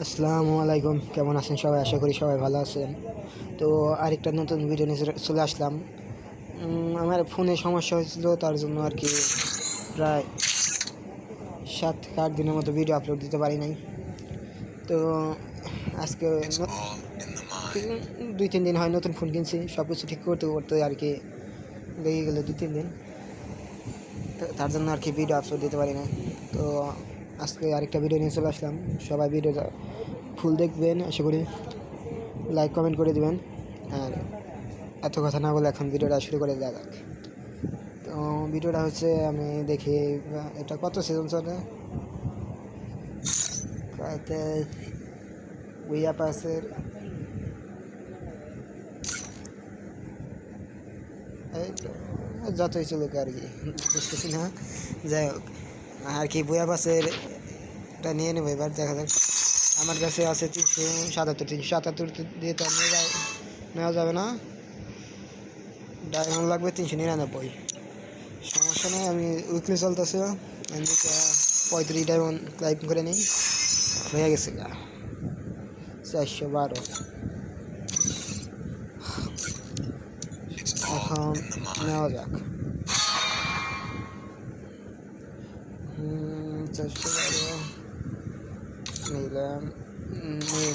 আসসালামু আলাইকুম। কেমন আছেন সবাই? আশা করি সবাই ভালো আছেন। তো আরেকটা নতুন ভিডিও নিয়ে চলে- আসলাম। আমার ফোনে সমস্যা হয়েছিল তার জন্য আর কি প্রায় সাত আট দিনের মতো ভিডিও আপলোড দিতে পারি নাই। তো আজকে দুই তিন দিন হয় নতুন ফোন কিনছি সব কিছু ঠিক করতে করতে আর কি লেগে গেলো দুই তিন দিন। তো তার জন্য আর কি ভিডিও আপলোড দিতে পারি না তো আজকে আরেকটা ভিডিও নিয়ে চলে আসলাম। সবাই ভিডিওটা ফুল দেখবেন, আশা করি লাইক কমেন্ট করে দেবেন। আর এত কথা না বলে এখন ভিডিওটা শুরু করে দেওয়া যাক। তো ভিডিওটা হচ্ছে, আমি দেখি, এটা কত সিজন চলে? উইয়া পাসের যতই চলুক আর কি, বুঝতেছি না। যাই হোক। আর কি বইয়া বাসের এটা নিয়ে নেব এবার, দেখা যাক। আমার কাছে আছে তিনশো সাতাত্তর তিনশো সাতাত্তর দিয়ে তো নেওয়া যাবে না। ডায়মন্ড লাগবে তিনশো নিরানব্বই। সমস্যা নেই, আমি উইকলি চলতেছে। আমি পঁয়ত্রিশ ডায়মন্ড ক্লাইম করে নিই। হয়ে গেছে চারশো বারো। এখন নেওয়া যাক। হুম, চারশো বারো নিলাম নিলাম নিয়ে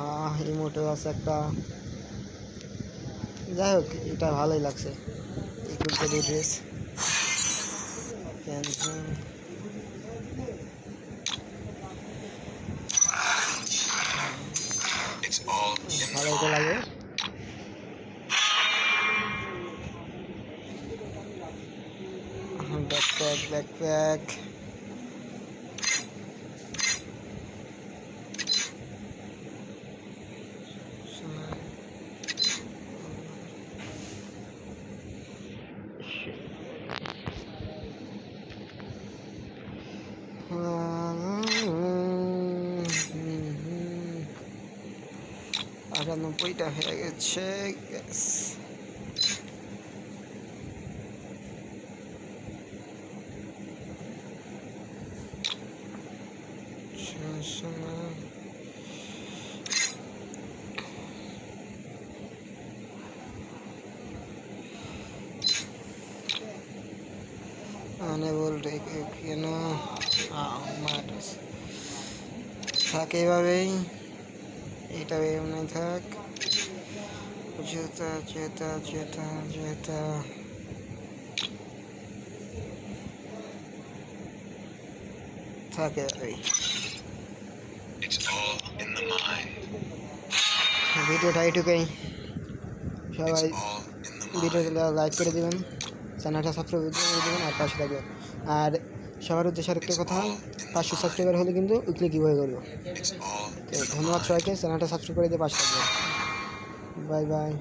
আহ ইমোটেও আছে একটা। যাই হোক, এটা ভালোই লাগছে। টু ড্রেস ভালোই তো লাগে। Backpack backpack আটানব্বইটা হয়ে গেছে গ্যাস unable to কেন মার্স থাক এইভাবেই এটা এমনি থাক। জেতা জেতা জেতা জেতা। থাকে. ভিডিওটা এইটুকুই। সবাই. ভিডিওটা লাইক করে দেবেন চ্যানেলটা সাবস্ক্রাইব করে দেবেন আর পাশে থাকবেন। আর সবার উদ্দেশ্যে আরেকটা কথা পাঁচশো সাবস্ক্রাইবার হলে কিন্তু উইকলি কীভাবে করব। ধন্যবাদ সবাইকে চ্যানেলটা সাবস্ক্রাইব করে দিয়ে পাশে বাই বাই